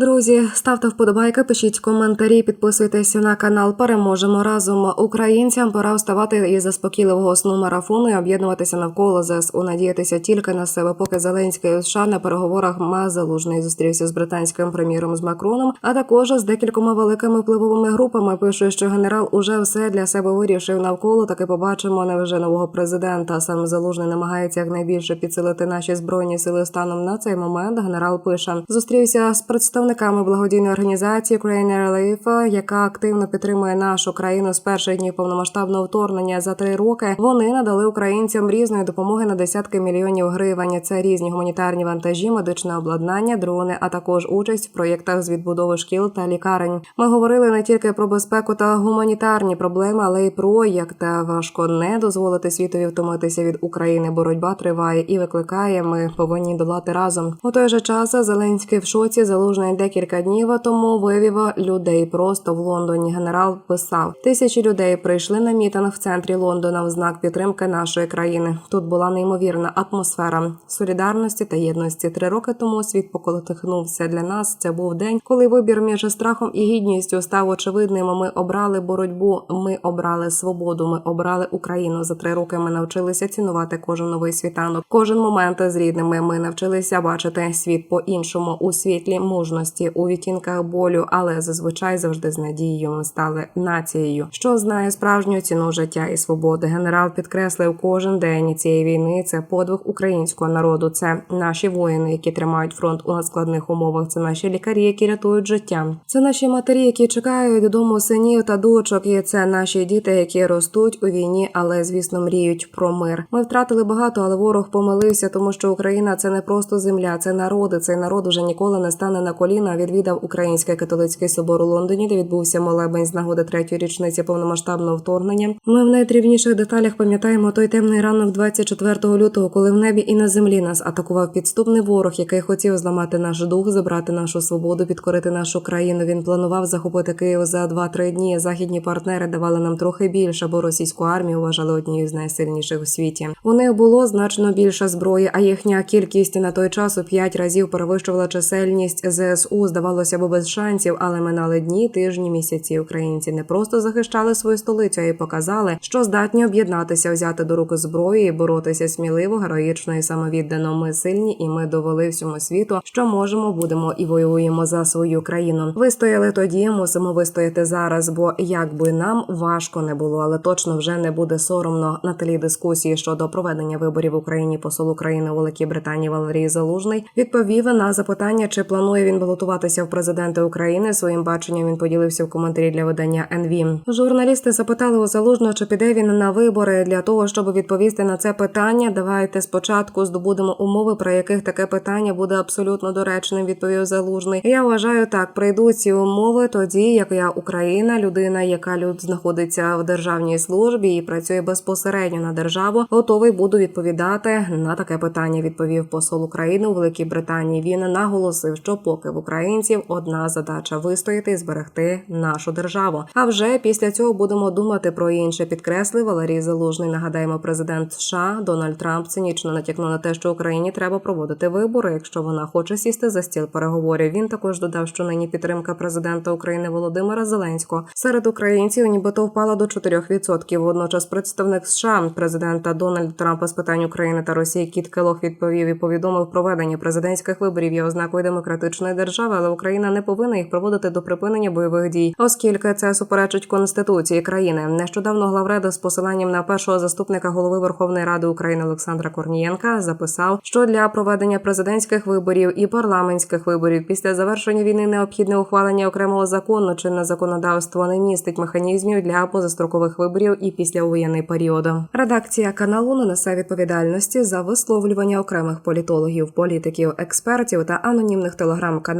Друзі, ставте вподобайки, пишіть коментарі, підписуйтесь на канал. Переможемо разом. Українцям пора вставати із заспокійливого сну марафону і об'єднуватися навколо ЗСУ, надіятися тільки на себе. Поки Зеленський у США на переговорах ма залужний зустрівся з британським прем'єром з Макроном, а також з декількома великими впливовими групами. Пише, що генерал уже все для себе вирішив навколо. Таки побачимо невже нового президента. Сам залужний намагається якнайбільше підсилити наші збройні сили станом на цей момент. Генерал пише, зустрівся з представниками благодійної організації Ukraine Relief, яка активно підтримує нашу країну з перших днів повномасштабного вторгнення за три роки. Вони надали українцям різної допомоги на десятки мільйонів гривень. Це різні гуманітарні вантажі, медичне обладнання, дрони, а також участь в проєктах з відбудови шкіл та лікарень. Ми говорили не тільки про безпеку та гуманітарні проблеми, але й про як та важко не дозволити світові втомитися від України. Боротьба триває і викликає. Ми повинні долати разом. У той же час Зеленський в шоці залужний декілька днів тому вивів людей просто в Лондоні. Генерал писав: тисячі людей прийшли на мітинг в центрі Лондона в знак підтримки нашої країни. Тут була неймовірна атмосфера солідарності та єдності. Три роки тому світ поколотихнувся для нас. Це був день, коли вибір між страхом і гідністю став очевидним. Ми обрали боротьбу. Ми обрали свободу. Ми обрали Україну. За три роки ми навчилися цінувати кожен новий світанок, кожен момент з рідними. Ми навчилися бачити світ по-іншому у світлі мужності, у відтінках болю, але зазвичай завжди з надією ми стали нацією, що знає справжню ціну життя і свободи. Генерал підкреслив кожен день цієї війни. Це подвиг українського народу. Це наші воїни, які тримають фронт у надскладних умовах. Це наші лікарі, які рятують життя. Це наші матері, які чекають додому синів та дочок. І це наші діти, які ростуть у війні, але звісно мріють про мир. Ми втратили багато, але ворог помилився, тому що Україна це не просто земля, це народи. Цей народ уже ніколи не стане на коліна. Відвідав Український католицький собор у Лондоні, де відбувся молебень з нагоди третьої річниці повномасштабного вторгнення. Ми в найдрівніших деталях пам'ятаємо той темний ранок 24 лютого, коли в небі і на землі нас атакував підступний ворог, який хотів зламати наш дух, забрати нашу свободу, підкорити нашу країну. Він планував захопити Київ за 2-3 дні. Західні партнери давали нам трохи більше, бо російську армію вважали однією з найсильніших у світі. У них було значно більше зброї, а їхня кількість на той час у 5 разів перевищувала чисельність ЗСУ. Здавалося б, без шансів, але минали дні, тижні, місяці. Українці не просто захищали свою столицю, а й показали, що здатні об'єднатися, взяти до руки зброю і боротися сміливо, героїчно і самовіддано. Ми сильні, і ми довели всьому світу, що можемо, будемо і воюємо за свою країну. Вистояли тоді, мусимо вистояти зараз. Бо як би нам важко не було, але точно вже не буде соромно на тлі дискусії щодо проведення виборів в Україні. Посол України у Великій Британії Валерій Залужний відповів на запитання, чи планує він балотуватися в президенти України. Своїм баченням він поділився в коментарі для видання НВ. Журналісти запитали у Залужного, чи піде він на вибори для того, щоб відповісти на це питання. Давайте спочатку здобудемо умови, при яких таке питання буде абсолютно доречним. Відповів Залужний. Я вважаю так. Прийдуть ці умови тоді, як я Україна, людина, яка люд знаходиться в державній службі і працює безпосередньо на державу, готовий буду відповідати на таке питання. Відповів посол України у Великій Британії. Він наголосив, що поки в українців одна задача вистояти і зберегти нашу державу. А вже після цього будемо думати про інше. Підкреслив Валерій Залужний. Нагадаємо, президент США Дональд Трамп цинічно натякнув на те, що Україні треба проводити вибори, якщо вона хоче сісти за стіл переговорів. Він також додав, що нині підтримка президента України Володимира Зеленського серед українців, нібито впала до 4%. Водночас, представник США президента Дональда Трампа з питань України та Росії Кіт Келох відповів і повідомив проведення президентських виборів є ознакою демократичної держави, але Україна не повинна їх проводити до припинення бойових дій, оскільки це суперечить конституції країни. Нещодавно главреда з посиланням на першого заступника голови Верховної Ради України Олександра Корнієнка записав, що для проведення президентських виборів і парламентських виборів після завершення війни необхідне ухвалення окремого закону. Чинне законодавство не містить механізмів для позастрокових виборів і післявоєнний період. Редакція каналу не несе відповідальності за висловлювання окремих політологів, політиків, експертів та анонімних телеграм-каналів.